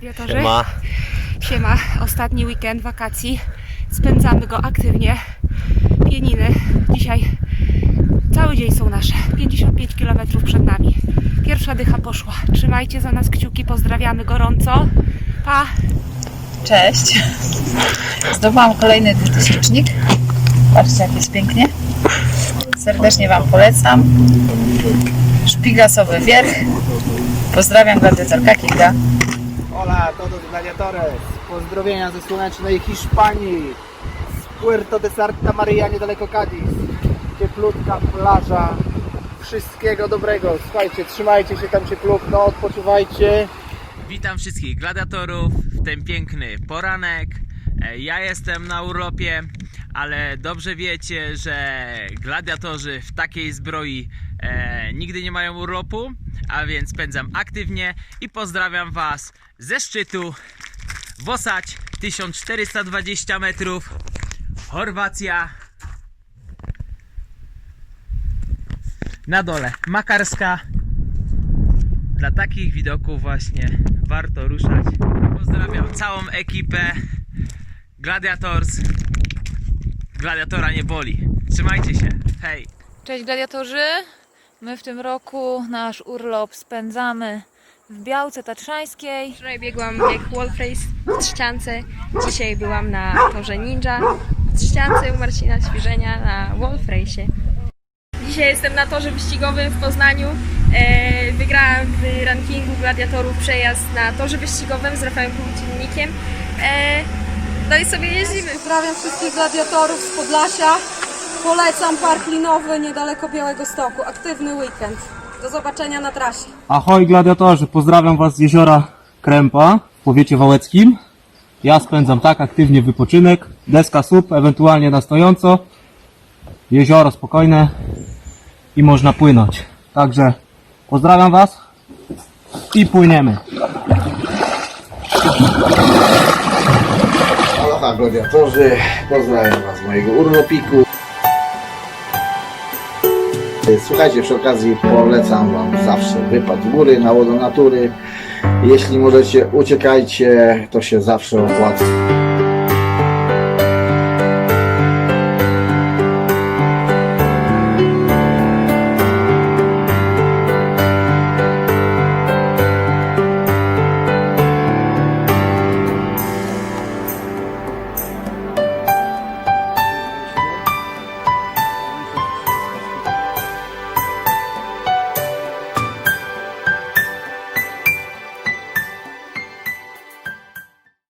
Gladiatorzy. Siema. Siema. Ostatni weekend wakacji. Spędzamy go aktywnie. Pieniny. Dzisiaj cały dzień są nasze. 55 km przed nami. Pierwsza dycha poszła. Trzymajcie za nas kciuki. Pozdrawiamy gorąco. Pa! Cześć. Zdobyłam kolejny dwutysięcznik. Patrzcie, jak jest pięknie. Serdecznie Wam polecam. Szpigasowy wierch. Pozdrawiam gladiatorka Kinga. Hola todos gladiadores. Pozdrowienia ze słonecznej Hiszpanii. Z Puerto de Santa Maria, niedaleko Cadiz. Cieplutka plaża. Wszystkiego dobrego. Słuchajcie, trzymajcie się tam cieplutno, odpoczywajcie. Witam wszystkich gladiatorów w ten piękny poranek. E, Ja jestem na urlopie, ale dobrze wiecie, że gladiatorzy w takiej zbroi e, nigdy nie mają urlopu, a więc spędzam aktywnie i pozdrawiam Was ze szczytu Wosać 1420 metrów, Chorwacja. Na dole Makarska, dla takich widoków właśnie warto ruszać. Pozdrawiam całą ekipę Gladiators. Gladiatora nie boli. Trzymajcie się. Hej! Cześć gladiatorzy. My w tym roku nasz urlop spędzamy w Białce Tatrzańskiej. Wczoraj biegłam bieg Wolf Race w Trzciance. Dzisiaj byłam na torze Ninja w Trzciance u Marcina Świżenia na Wolf Race. Dzisiaj jestem na torze wyścigowym w Poznaniu. E, wygrałam w rankingu gladiatorów przejazd na torze wyścigowym z Rafałem Kubicinnikiem. E, no i sobie jeździmy. Pozdrawiam wszystkich gladiatorów z Podlasia. Polecam park linowy niedaleko Białego Stoku. Aktywny weekend. Do zobaczenia na trasie. Ahoj gladiatorzy, pozdrawiam was z jeziora Krępa w powiecie wałeckim. Ja spędzam tak aktywnie wypoczynek, deska sub, ewentualnie na stojąco. Jezioro spokojne i można płynąć. Także pozdrawiam was i płyniemy. Gladiatorzy, pozdrawiam Was z mojego urlopiku. Słuchajcie, przy okazji polecam Wam zawsze wypad w góry na łodo natury. Jeśli możecie, uciekajcie, to się zawsze opłaca.